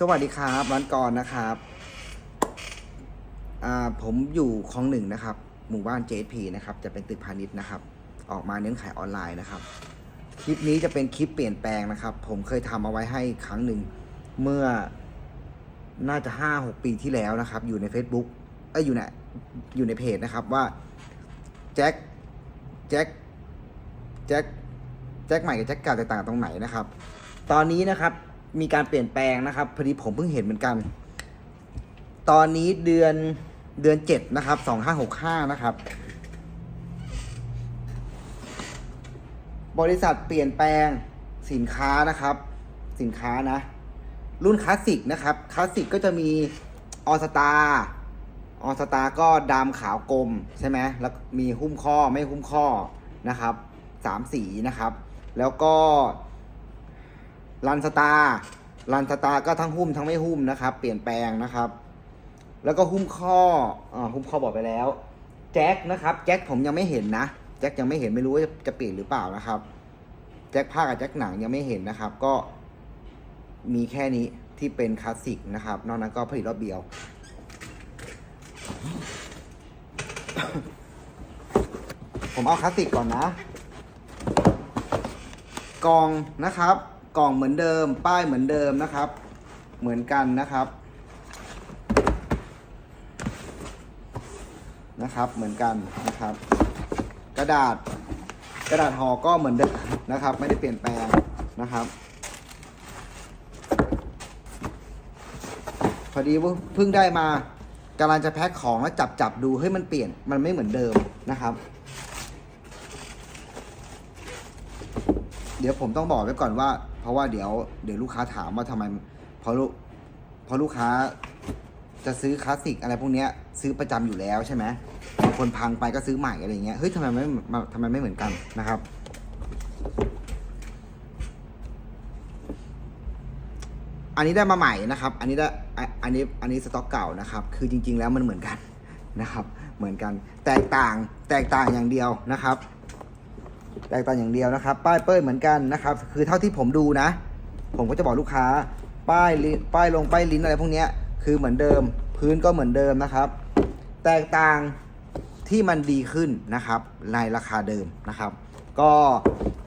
สวัสดีครับร้านกรนะครับ อ่าผมอยู่คลองหนึ่งนะครับ หมู่บ้าน JP นะครับ จะเป็นตึกพาณิชย์นะครับ ออกมาเน้นขายออนไลน์นะครับ คลิปนี้จะเป็นคลิปเปลี่ยนแปลงนะครับ ผมเคยทำเอาไว้ให้ครั้งหนึ่งเมื่อน่าจะห้าหกปีที่แล้วนะครับ อยู่ใน Facebook เอ้ยอยู่ในอยู่ในเพจนะครับว่าแจ็คแจ็คแจ็คแจ็คใหม่กับแจ็คเก่าแตกต่างตรงไหนนะครับ ตอนนี้นะครับ มีการเปลี่ยนแปลงนะครับพอดีผมเพิ่งเห็นเหมือนกัน ตอนนี้เดือนเดือนเจ็ดนะครับสองห้าหกห้านะครับ บริษัทเปลี่ยนแปลงสินค้านะครับ สินค้านะ รุ่นคลาสสิกนะครับคลาสสิกก็จะมีออสตาออสตาก็ดำขาวกลมใช่ไหมแล้วมีหุ้มข้อไม่หุ้มข้อนะครับสามสีนะครับ แล้วก็ ลันสตาลันสตาก็ทั้งหุ้มทั้งไม่หุ้มนะครับ เปลี่ยนแปลงนะครับ แล้วก็หุ้มข้ออ่าหุ้มข้อบอกไปแล้วแจ็คนะครับแจ็คผมยังไม่เห็นนะแจ็คยังไม่เห็นไม่รู้ว่าจะเปลี่ยนหรือเปล่านะครับแจ็คผ้ากับแจ็คหนังยังไม่เห็นนะครับ ก็มีแค่นี้ที่เป็นคลาสสิกนะครับ นอกนั้นก็ผลิตรอบเดียว ผมเอาคลาสสิกก่อนนะ กองนะครับ กล่องเหมือนเดิม ป้ายเหมือนเดิมนะครับ เหมือนกันนะครับนะครับเหมือนกันนะครับ กระดาษกระดาษห่อก็เหมือนเดิมนะครับ ไม่ได้เปลี่ยนแปลงนะครับพอดีว่าเพิ่งได้มากำลังจะแพ็คของแล้วจับจับดูเฮ้ยมันเปลี่ยนมันไม่เหมือนเดิมนะครับ เดี๋ยวผมต้องบอกไว้ก่อนว่า เพราะว่าเดี๋ยวเดี๋ยวลูกค้าถามว่าทำไมเพราะลูกเพราะลูกค้าจะซื้อคลาสสิกอะไรพวกเนี้ยซื้อประจำอยู่แล้วใช่ไหมบางคนพังไปก็ซื้อใหม่อะไรเงี้ยเฮ้ยทำไมไม่ทำไมไม่เหมือนกันนะครับ อันนี้ได้มาใหม่นะครับ อันนี้ได้อะอันนี้อันนี้สต็อกเก่านะครับ คือจริง ๆ แล้วมันเหมือนกันนะครับ เหมือนกัน แตกต่างแตกต่างอย่างเดียวนะครับ แตกต่างอย่างเดียวนะครับ ป้ายเป้ยเหมือนกันนะครับ คือเท่าที่ผมดูนะ ผมก็จะบอกลูกค้า ป้ายลิ้นป้ายลงป้ายลิ้นอะไรพวกนี้คือเหมือนเดิม พื้นก็เหมือนเดิมนะครับ แตกต่างที่มันดีขึ้นนะครับ ในราคาเดิมนะครับ ก็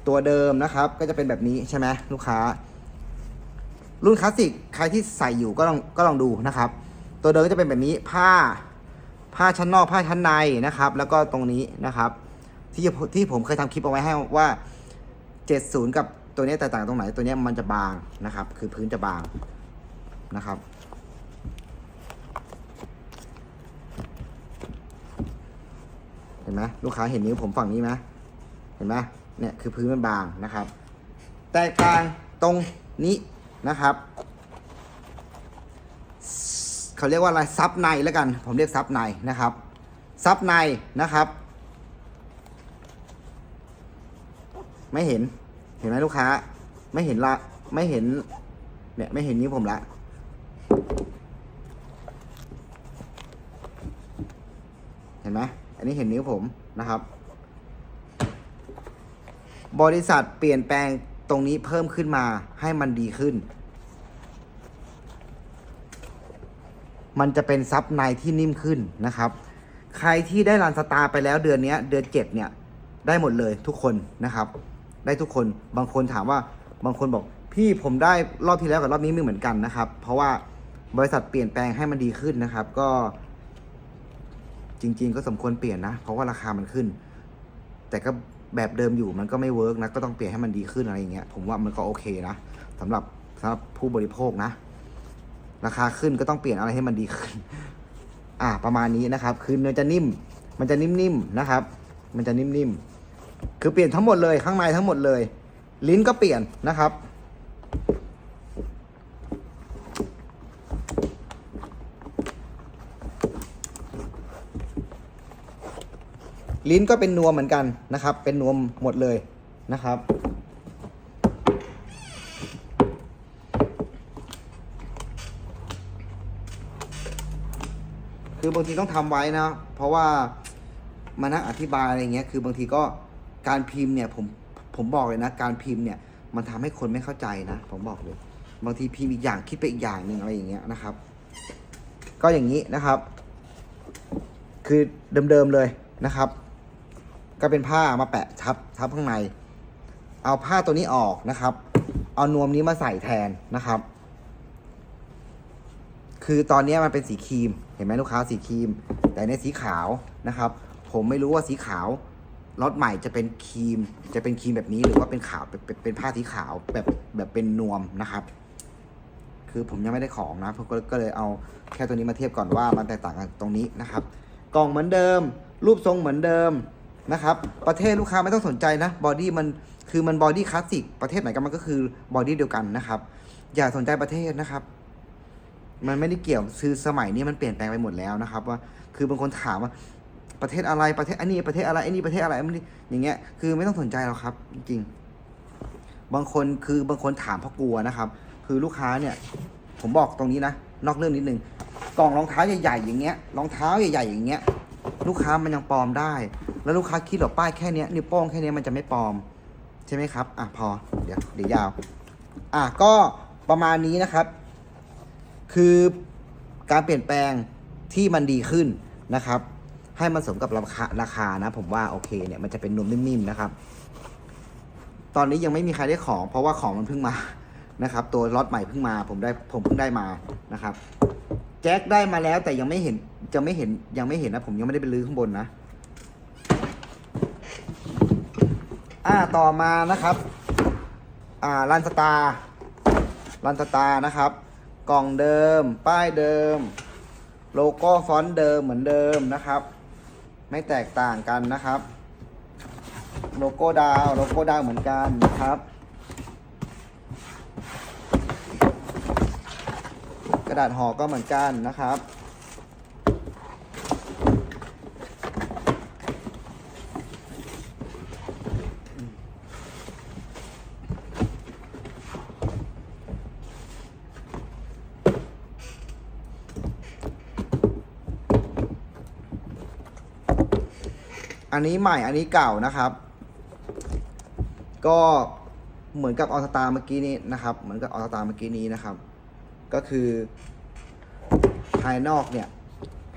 ตัวเดิมนะครับ ก็จะเป็นแบบนี้ใช่ไหมลูกค้า รุ่นคลาสสิกใครที่ใส่อยู่ก็ลองก็ลองดูนะครับ ตัวเดิมก็จะเป็นแบบนี้ผ้าผ้าชั้นนอกผ้าชั้นในนะครับ แล้วก็ตรงนี้นะครับ ที่ที่ผมเคยทำคลิปเอาไว้ให้ว่า 70 กับตัวนี้แตกต่างตรงไหน ตัวนี้มันจะบางนะครับ คือพื้นจะบางนะครับ เห็นไหมลูกค้าเห็นนิ้วผมฝั่งนี้ไหมเห็นไหมเนี่ยคือพื้นมันบางนะครับ แตกต่างตรงนี้นะครับเขาเรียกว่าอะไรซับในแล้วกัน ผมเรียกซับในนะครับซับในนะครับ ไม่เห็น เห็นไหมลูกค้า ไม่เห็นละ ไม่เห็น เนี่ยไม่เห็นนิ้วผมละ เห็นไหมอันนี้เห็นนิ้วผมนะครับ บริษัทเปลี่ยนแปลงตรงนี้เพิ่มขึ้นมาให้มันดีขึ้น มันจะเป็นซับในที่นิ่มขึ้นนะครับ ใครที่ได้รันสตาร์ไปแล้วเดือนนี้เดือนเจ็ดเนี่ยได้หมดเลยทุกคนนะครับ ได้ทุกคน บางคนถามว่าบางคนบอก พี่ผมได้รอบที่แล้วกับรอบนี้ไม่เหมือนกันนะครับ เพราะว่าบริษัทเปลี่ยนแปลงให้มันดีขึ้นนะครับ ก็ จริง ๆ ก็สมควรเปลี่ยนนะ เพราะว่าราคามันขึ้น แต่ก็แบบเดิมอยู่มันก็ไม่เวิร์กนะก็ต้องเปลี่ยนให้มันดีขึ้นอะไรอย่างเงี้ยผมว่ามันก็โอเคนะสำหรับสำหรับผู้บริโภคนะ ราคาขึ้นก็ต้องเปลี่ยนอะไรให้มันดีขึ้น อ่าประมาณนี้นะครับ คือมันจะนิ่ม มันจะนิ่มๆนะครับ มันจะนิ่มๆ คือเปลี่ยนทั้งหมดเลยข้างในทั้งหมดเลย ลิ้นก็เปลี่ยนนะครับ ลิ้นก็เป็นนวมเหมือนกันนะครับ เป็นนวมหมดเลยนะครับคือบางทีต้องทำไว้นะ เพราะว่ามานั่งอธิบายอะไรเงี้ย คือบางทีก็ การพิมพ์เนี่ยผมผมบอกเลยนะ การพิมพ์เนี่ยมันทำให้คนไม่เข้าใจนะ ผมบอกเลย บางทีพิมพ์อีกอย่างคิดไปอีกอย่างหนึ่งอะไรอย่างเงี้ยนะครับ ก็อย่างนี้นะครับ คือเดิมๆเลยนะครับ ก็เป็นผ้ามาแปะทับทับข้างใน เอาผ้าตัวนี้ออกนะครับ เอานวมนี้มาใส่แทนนะครับ คือตอนนี้มันเป็นสีครีม เห็นไหมลูกค้าสีครีม แต่ในสีขาวนะครับ ผมไม่รู้ว่าสีขาว ล็อตใหม่จะเป็นครีม จะเป็นครีมแบบนี้หรือว่าเป็นขาวเป็นเป็นผ้าสีขาวแบบแบบเป็นนวมนะครับ คือผมยังไม่ได้ของนะผมก็ก็เลยเอาแค่ตัวนี้มาเทียบก่อนว่ามันแตกต่างกันตรงนี้นะครับ กล่องเหมือนเดิม รูปทรงเหมือนเดิมนะครับ ประเทศลูกค้าไม่ต้องสนใจนะบอดี้มันคือมันบอดี้คลาสสิกประเทศไหนก็มันก็คือบอดี้เดียวกันนะครับ อย่าสนใจประเทศนะครับ มันไม่ได้เกี่ยวคือสมัยนี้มันเปลี่ยนแปลงไปหมดแล้วนะครับ ว่าคือบางคนถามว่า ประเทศอะไรประเทศอันนี้ประเทศอะไรอันนี้ประเทศอะไรอันนี้อย่างเงี้ยคือไม่ต้องสนใจหรอกครับ จริง บางคนคือบางคนถามเพราะกลัวนะครับ คือลูกค้าเนี่ย ผมบอกตรงนี้นะนอกเรื่องนิดนึงกล่องรองเท้าใหญ่ๆอย่างเงี้ยรองเท้าใหญ่ๆอย่างเงี้ย ลูกค้ามันยังปลอมได้ แล้วลูกค้าคิดหรอป้ายแค่เนี้ยนิ้วโป้งแค่เนี้ยมันจะไม่ปลอม ใช่ไหมครับ อะพอเดี๋ยวเดี๋ยวยาว อะก็ประมาณนี้นะครับ คือการเปลี่ยนแปลงที่มันดีขึ้นนะครับ ให้มันสมกับราคาราคานะ ผมว่าโอเคเนี่ยมันจะเป็นนมนิ่มๆนะครับ ตอนนี้ยังไม่มีใครได้ของ เพราะว่าของมันเพิ่งมานะครับ ตัวล็อตใหม่เพิ่งมา ผมได้ผมเพิ่งได้มานะครับ แจ็คได้มาแล้วแต่ยังไม่เห็นจะไม่เห็นยังไม่เห็นนะ ผมยังไม่ได้ไปลื้อข้างบนนะอ่าต่อมานะครับอ่าลันสตาร์ลันสตาร์นะครับ กล่องเดิม ป้ายเดิม โลโก้ฟอนต์เดิมเหมือนเดิมนะครับ ไม่แตกต่างกันนะครับ โลโก้ดาวโลโก้ดาวเหมือนกันนะครับ กระดาษห่อก็เหมือนกันนะครับ อันนี้ใหม่อันนี้เก่านะครับ ก็เหมือนกับออสตาเมื่อกี้นี้นะครับ เหมือนกับออสตาเมื่อกี้นี้นะครับ ก็คือ ภายนอกเนี่ย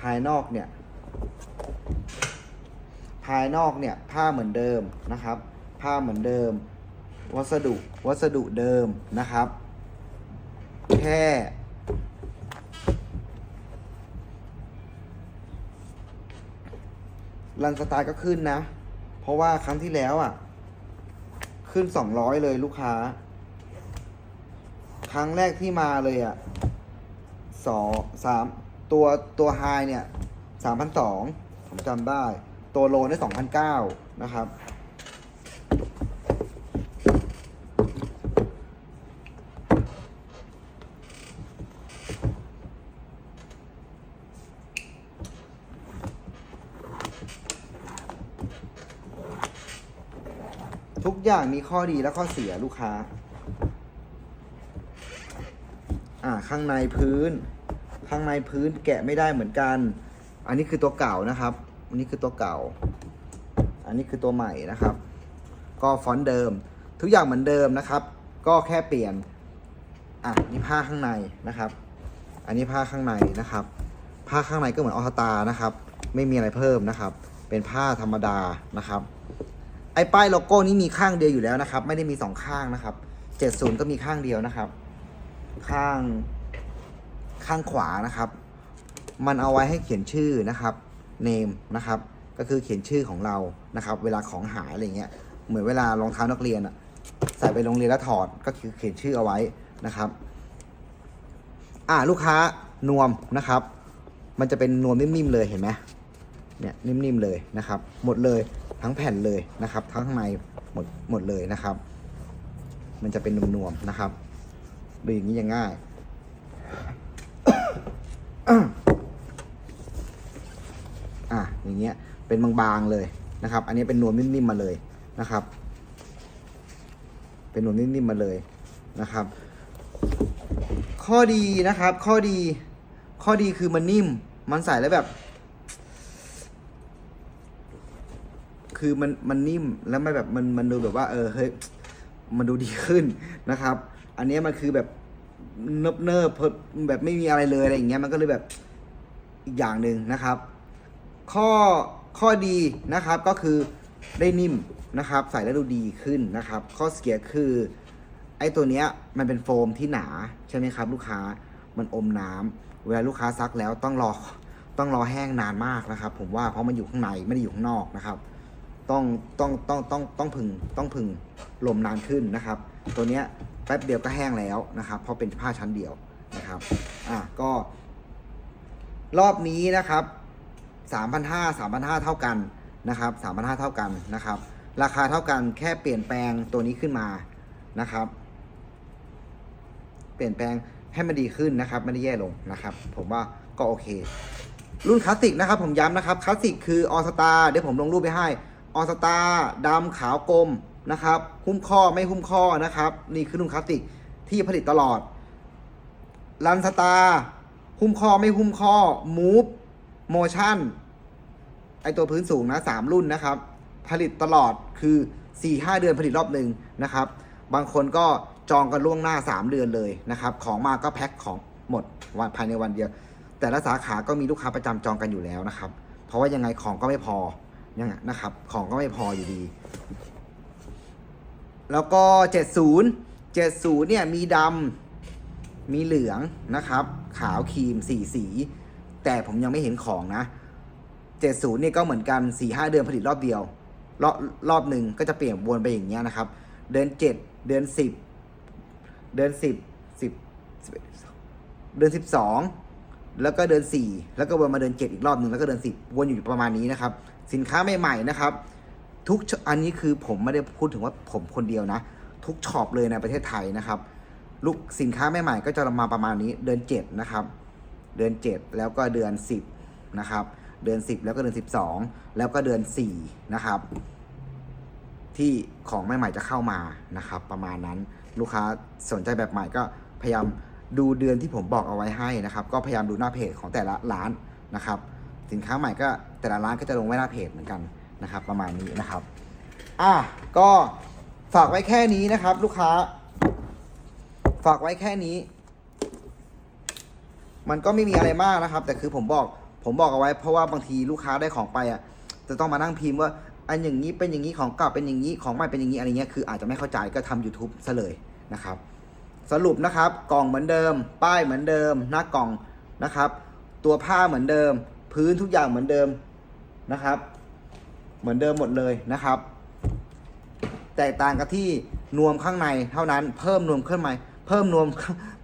ภายนอกเนี่ย ภายนอกเนี่ยผ้าเหมือนเดิมนะครับ ผ้าเหมือนเดิม วัสดุวัสดุเดิมนะครับ แค่ รันสไตล์ก็ขึ้นนะ เพราะว่าครั้งที่แล้วอะ ขึ้นสองร้อยเลยลูกค้า ครั้งแรกที่มาเลยอะสองสามตัวตัวไฮเนี่ยสามพันสองผมจำได้ ตัวโลได้สองพันเก้านะครับ ทุกอย่างมีข้อดีและข้อเสียลูกค้า อ่าข้างในพื้น ข้างในพื้นแกะไม่ได้เหมือนกัน อันนี้คือตัวเก่านะครับอันนี้คือตัวเก่า อันนี้คือตัวใหม่นะครับ ก็ฟอนต์เดิม ทุกอย่างเหมือนเดิมนะครับ ก็แค่เปลี่ยน อะนี่ผ้าข้างในนะครับ อันนี้ผ้าข้างในนะครับ ผ้าข้างในก็เหมือนออสตานะครับ ไม่มีอะไรเพิ่มนะครับ เป็นผ้าธรรมดานะครับ ไอ้ป้ายโลโก้นี้มีข้างเดียวอยู่แล้วนะครับ ไม่ได้มีสองข้างนะครับเจ็ดศูนย์ก็มีข้างเดียวนะครับ ข้างข้างขวานะครับ มันเอาไว้ให้เขียนชื่อนะครับเนมนะครับ ก็คือเขียนชื่อของเรานะครับ เวลาของหายอะไรเงี้ยเหมือนเวลารองเท้านักเรียนอะใส่ไปโรงเรียนแล้วถอดก็คือเขียนชื่อเอาไว้นะครับ อ่าลูกค้านวมนะครับ มันจะเป็นนวมนิ่มๆเลยเห็นไหมเนี่ยนิ่มๆเลยนะครับ หมดเลย ทั้งแผ่นเลยนะครับ ทั้งข้างในหมดหมดเลยนะครับ มันจะเป็นนวมๆนะครับดูอย่างนี้ยังง่ายอะอย่างเงี้ยเป็นบางๆเลยนะครับ อันนี้เป็นนวมนิ่มๆมาเลยนะครับ เป็นนวมนิ่มๆมาเลยนะครับ ข้อดีนะครับ ข้อดี ข้อดีคือมันนิ่ม มันใส่แล้วแบบ คือมันมันนิ่มแล้วไม่แบบมันมันดูแบบว่า เออเฮ้ยมันดูดีขึ้นนะครับ อันนี้มันคือแบบเนิบเนิบแบบไม่มีอะไรเลยอะไรอย่างเงี้ยมันก็เลยแบบอีกอย่างหนึ่งนะครับ ข้อข้อดีนะครับก็คือได้นิ่มนะครับ ใส่แล้วดูดีขึ้นนะครับ ข้อเสียคือ ไอ้ตัวเนี้ยมันเป็นโฟมที่หนาใช่ไหมครับ ลูกค้ามันอมน้ำเวลาลูกค้าซักแล้วต้องรอต้องรอแห้งนานมากนะครับ ผมว่าเพราะมันอยู่ข้างในไม่ได้อยู่ข้างนอกนะครับ ต้องต้องต้องต้องต้องพึงต้องพึงลมนานขึ้นนะครับ ตัวเนี้ยแป๊บเดียวก็แห้งแล้วนะครับเพราะเป็นผ้าชั้นเดียวนะครับอะก็ รอบนี้นะครับ3,500 3,500 เท่ากันนะครับ3,500 เท่ากันนะครับ ราคาเท่ากันแค่เปลี่ยนแปลงตัวนี้ขึ้นมานะครับ เปลี่ยนแปลงให้มันดีขึ้นนะครับ ไม่ได้แย่ลงนะครับ ผมว่าก็โอเค รุ่นคลาสสิกนะครับ ผมย้ำนะครับคลาสสิกคือออสตาเดี๋ยวผมลงรูปไปให้ ออสตาดำขาวกลมนะครับ หุ้มข้อไม่หุ้มข้อนะครับ นี่คือรุ่นคลาสสิกที่ผลิตตลอดลันสตาร์หุ้มข้อไม่หุ้มข้อมูฟโมชั่นไอตัวพื้นสูงนะสามรุ่นนะครับ ผลิตตลอดคือ4ี่ห้าเดือนผลิตรอบหนึ่งนะครับ บางคนก็จองกันล่วงหน้า3เดือนเลยนะครับ ของมาก็แพ็คของหมดวันภายในวันเดียว แต่ละสาขาก็มีลูกค้าประจำจองกันอยู่แล้วนะครับ เพราะว่ายังไงของก็ไม่พอ ยังไงนะครับ ของก็ไม่พออยู่ดี แล้วก็ 70 70เนี่ยมีดำมีเหลืองนะครับ ขาวครีมสีสี แต่ผมยังไม่เห็นของนะ 70เนี่ยก็เหมือนกัน 4-5 เดือนผลิตรอบเดียว รอบรอบหนึ่งก็จะเปลี่ยนวนไปอย่างเงี้ยนะครับ เดือน 7 เดือน 10 เดือน 10 10 11เดือน 12 แล้วก็เดือน 4 แล้วก็วนมาเดือน 7 อีกรอบหนึ่งแล้วก็เดือน 10 วนอยู่ประมาณนี้นะครับ สินค้าใหม่ๆนะครับ ทุกอันนี้คือผมไม่ได้พูดถึงว่าผมคนเดียวนะ ทุกช็อปเลยในประเทศไทยนะครับ ลูกสินค้าใหม่ๆก็จะมาประมาณนี้เดือน7นะครับเดือน 7 แล้วก็เดือน 10นะครับเดือน 10 แล้วก็เดือน 12 แล้วก็เดือน4นะครับที่ของใหม่ๆจะเข้ามานะครับ ประมาณนั้นลูกค้าสนใจแบบใหม่ก็พยายามดูเดือนที่ผมบอกเอาไว้ให้นะครับ ก็พยายามดูหน้าเพจของแต่ละร้านนะครับ สินค้าใหม่ก็ แต่ละร้านก็จะลงไว้หน้าเพจเหมือนกันนะครับ ประมาณนี้นะครับอะก็ฝากไว้แค่นี้นะครับ ลูกค้า ฝากไว้แค่นี้ มันก็ไม่มีอะไรมากนะครับ แต่คือผมบอกผมบอกเอาไว้ เพราะว่าบางทีลูกค้าได้ของไปอะจะต้องมานั่งพิมพ์ว่าอันอย่างนี้เป็นอย่างนี้ของเก่าเป็นอย่างนี้ของใหม่เป็นอย่างนี้อะไรเงี้ยคืออาจจะไม่เข้าใจก็ทำ YouTube ซะเลยนะครับ สรุปนะครับ กล่องเหมือนเดิม ป้ายเหมือนเดิม หน้ากล่องนะครับ ตัวผ้าเหมือนเดิม พื้นทุกอย่างเหมือนเดิม นะครับ เหมือนเดิมหมดเลยนะครับ แตกต่างกับที่นวมข้างในเท่านั้นเพิ่มนวมขึ้นมาเพิ่มนวม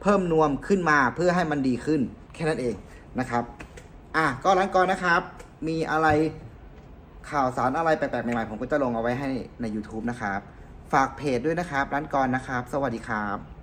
เพิ่มนวมขึ้นมาเพื่อให้มันดีขึ้น แค่นั้นเองนะครับอะก็ร้านก่อนนะครับ มีอะไรข่าวสารอะไรแปลกๆใหม่ๆผมก็จะลงเอาไว้ให้ใน YouTube นะครับ ฝากเพจด้วยนะครับ ร้านกรนะครับ สวัสดีครับ